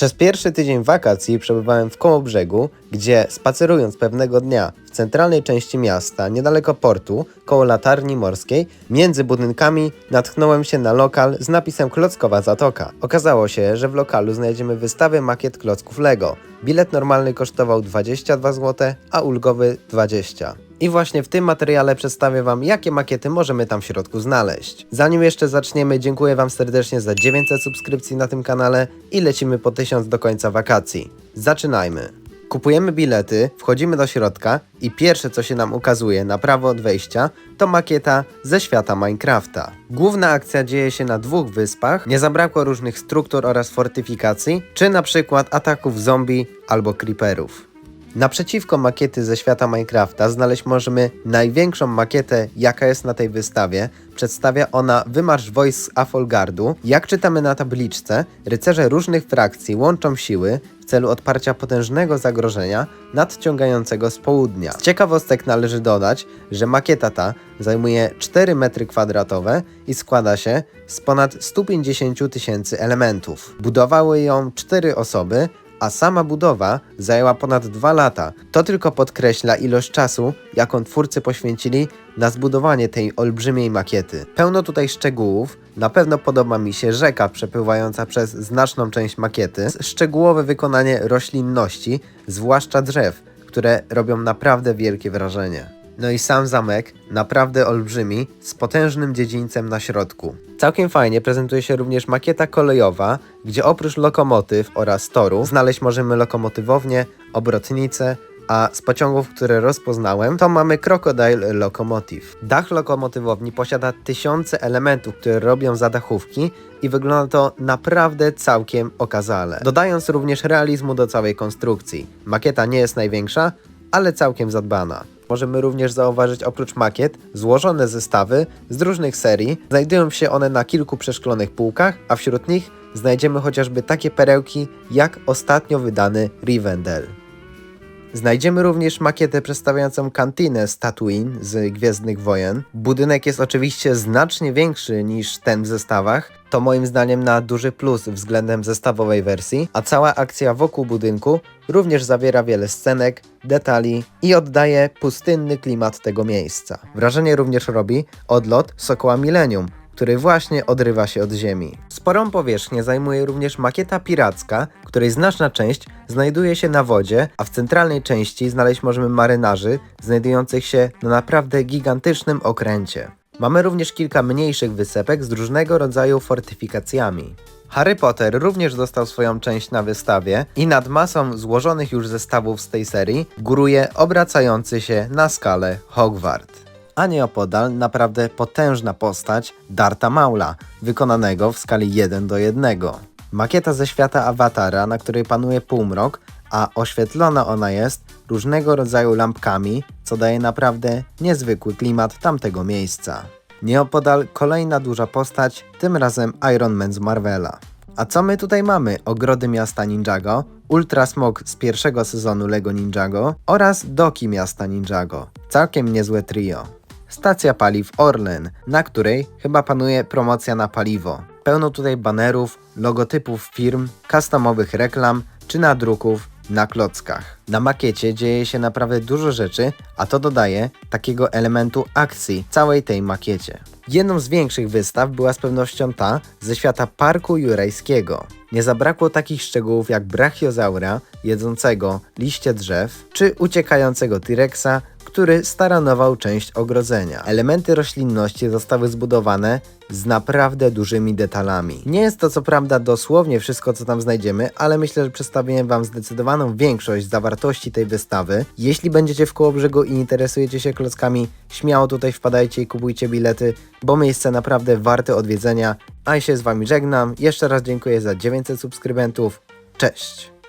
Przez pierwszy tydzień wakacji przebywałem w Kołobrzegu, gdzie spacerując pewnego dnia w centralnej części miasta, niedaleko portu, koło latarni morskiej, między budynkami natknąłem się na lokal z napisem Klockowa Zatoka. Okazało się, że w lokalu znajdziemy wystawę makiet klocków Lego. Bilet normalny kosztował 22 zł, a ulgowy 20. I właśnie w tym materiale przedstawię Wam, jakie makiety możemy tam w środku znaleźć. Zanim jeszcze zaczniemy, dziękuję Wam serdecznie za 900 subskrypcji na tym kanale i lecimy po 1000 do końca wakacji. Zaczynajmy. Kupujemy bilety, wchodzimy do środka i pierwsze co się nam ukazuje na prawo od wejścia to makieta ze świata Minecrafta. Główna akcja dzieje się na dwóch wyspach, nie zabrakło różnych struktur oraz fortyfikacji, czy na przykład ataków zombie albo creeperów. Naprzeciwko makiety ze świata Minecrafta znaleźć możemy największą makietę, jaka jest na tej wystawie. Przedstawia ona wymarsz wojsk Afolgardu. Jak czytamy na tabliczce, rycerze różnych frakcji łączą siły w celu odparcia potężnego zagrożenia nadciągającego z południa. Z ciekawostek należy dodać, że makieta ta zajmuje 4 metry kwadratowe i składa się z ponad 150 tysięcy elementów. Budowały ją 4 osoby, a sama budowa zajęła ponad 2 lata. To tylko podkreśla ilość czasu, jaką twórcy poświęcili na zbudowanie tej olbrzymiej makiety. Pełno tutaj szczegółów, na pewno podoba mi się rzeka przepływająca przez znaczną część makiety, szczegółowe wykonanie roślinności, zwłaszcza drzew, które robią naprawdę wielkie wrażenie. No i sam zamek, naprawdę olbrzymi, z potężnym dziedzińcem na środku. Całkiem fajnie prezentuje się również makieta kolejowa, gdzie oprócz lokomotyw oraz toru znaleźć możemy lokomotywownię, obrotnicę, a z pociągów, które rozpoznałem, to mamy Crocodile Locomotive. Dach lokomotywowni posiada tysiące elementów, które robią zadachówki i wygląda to naprawdę całkiem okazale. Dodając również realizmu do całej konstrukcji. Makieta nie jest największa, ale całkiem zadbana. Możemy również zauważyć oprócz makiet złożone zestawy z różnych serii. Znajdują się one na kilku przeszklonych półkach, a wśród nich znajdziemy chociażby takie perełki jak ostatnio wydany Rivendell. Znajdziemy również makietę przedstawiającą kantinę z Tatooine z Gwiezdnych Wojen. Budynek jest oczywiście znacznie większy niż ten w zestawach. To moim zdaniem na duży plus względem zestawowej wersji, a cała akcja wokół budynku również zawiera wiele scenek, detali i oddaje pustynny klimat tego miejsca. Wrażenie również robi odlot Sokoła Millennium, który właśnie odrywa się od ziemi. Sporą powierzchnię zajmuje również makieta piracka, której znaczna część znajduje się na wodzie, a w centralnej części znaleźć możemy marynarzy znajdujących się na naprawdę gigantycznym okręcie. Mamy również kilka mniejszych wysepek z różnego rodzaju fortyfikacjami. Harry Potter również dostał swoją część na wystawie i nad masą złożonych już zestawów z tej serii góruje obracający się na skalę Hogwart a nieopodal naprawdę potężna postać Darta Maula, wykonanego w skali 1 do 1. Makieta ze świata awatara, na której panuje półmrok, a oświetlona ona jest różnego rodzaju lampkami, co daje naprawdę niezwykły klimat tamtego miejsca. Nieopodal kolejna duża postać, tym razem Iron Man z Marvela. A co my tutaj mamy? Ogrody miasta Ninjago, Ultra Smog z pierwszego sezonu Lego Ninjago oraz Doki miasta Ninjago. Całkiem niezłe trio. Stacja paliw Orlen, na której chyba panuje promocja na paliwo. Pełno tutaj banerów, logotypów firm, customowych reklam czy nadruków na klockach. Na makiecie dzieje się naprawdę dużo rzeczy, a to dodaje takiego elementu akcji całej tej makiecie. Jedną z większych wystaw była z pewnością ta ze świata parku jurajskiego. Nie zabrakło takich szczegółów jak brachiozaura jedzącego liście drzew, czy uciekającego T-Rexa, który staranował część ogrodzenia. Elementy roślinności zostały zbudowane z naprawdę dużymi detalami. Nie jest to co prawda dosłownie wszystko, co tam znajdziemy, ale myślę, że przedstawiłem Wam zdecydowaną większość zawartości tej wystawy. Jeśli będziecie w Kołobrzegu i interesujecie się klockami, śmiało tutaj wpadajcie i kupujcie bilety, bo miejsce naprawdę warte odwiedzenia. A ja się z Wami żegnam. Jeszcze raz dziękuję za 900 subskrybentów. Cześć!